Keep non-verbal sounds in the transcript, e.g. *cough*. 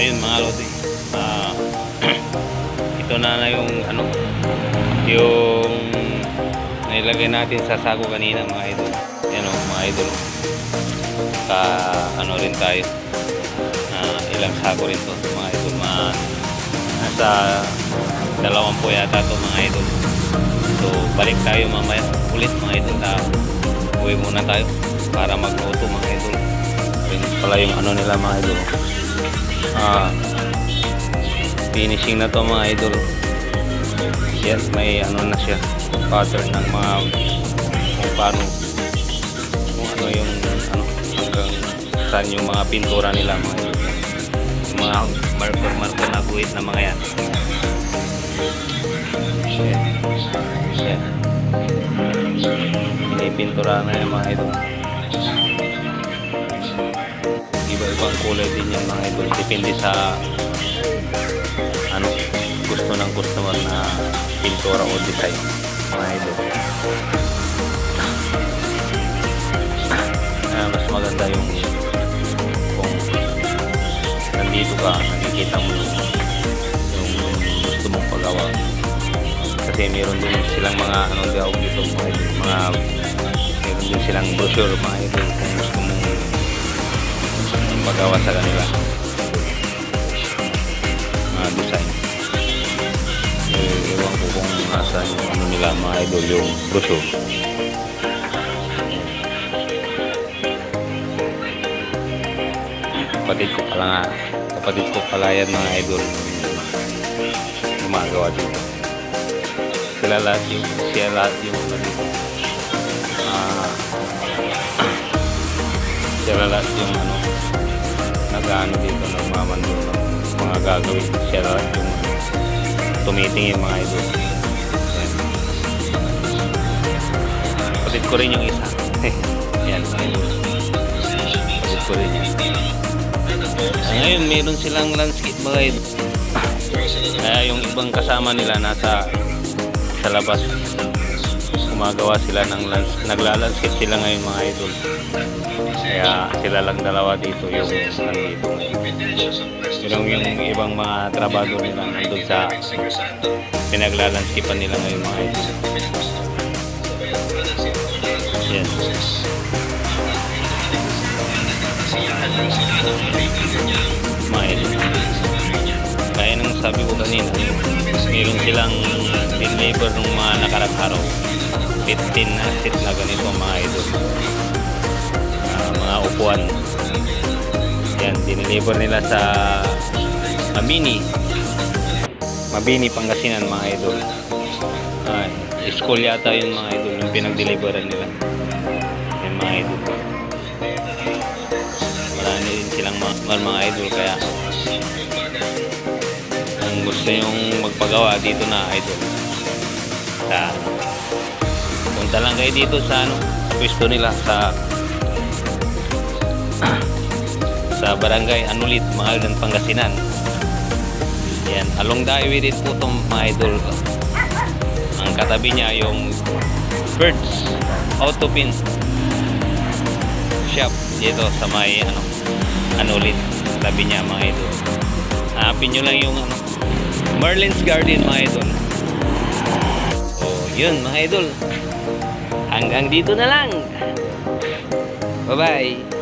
yun mga lodi. Ah, *clears throat* ito na na yung ano, yung nailagay natin sa sako kanina mga idol. Yan o mga idol. Ka ano rin tayo. Ah, ilang sako rin to mga idol. Mga, nasa dalawang po yata to mga idol. So balik tayo mamaya ulit mga idol na uwi muna tayo para magluto mga idol. Yun pala yung ano nila mga idol. Ah, finishing na to mga idol. Yan, may ano na siya. Pattern ng mga kung paano kung ano yung ano hanggang saan yung mga pintura nila mga idol. Yung mga marker-marker na guhit na mga yan. Yan. Yan. Pinipintura na yung mga idol. Iba-ibang kulay din yan mga idol. Depende sa ano gusto ng customer na pintura o design mga idol. Ah, mas maganda yung kung nandito ka, nakikita mo yung, yung gusto mong pagawa. Kasi meron din silang mga ano daw dito mga mga meron din silang brochure mga idol kung gusto magawa sa kanila. Mga design. Eh, ewan ko kung nasa yung ano nila mga idol yung brochure kapatid ko pala nga. Kapatid ko pala yan mga idol. Gumagawa dito sila lahat yung siya lahat yung ano ah. Sila lahat yung ano nag-ano dito nagmamando mga gagawin siya lahat yung tumitingin mga idol. Yan. kapatid ko rin yung isa. *laughs* Yan mga idol kapatid ko rin yan. Ah, ngayon meron silang landscape mga idol. Kaya yung ibang kasama nila nasa sa labas gumagawa sila ng lands naglalandscape sila ngayon mga idol. Kaya sila lang dalawa dito yung nandito. Yung, yung ibang mga trabado nila nandun sa pinaglalanskipan nila ngayon mga idol. Yan mga idol sabi ko kanina meron silang deliver ng mga nakarang araw. 15 na set na ganito mga idol. Ah, mga upuan. Yan dineliver nila sa Mabini. Mabini Pangasinan mga idol. Ah, school yata yun mga idol yung pinag-deliveran nila. Yan mga idol. Marami rin silang mga, mga idol kaya kung gusto yung magpagawa dito na idol sa punta lang kayo dito sa ano pwesto nila sa sa barangay Anulit Mahaldan Pangasinan. Yan along the highway din po itong mga idol. Ang katabi niya yung Birds Autopin shop dito sa may ano Anulit. Tabi niya mga idol hanapin nyo lang yung ano Merlin's Garden mga idol. Oh yun mga idol. Hanggang dito na lang. Bye bye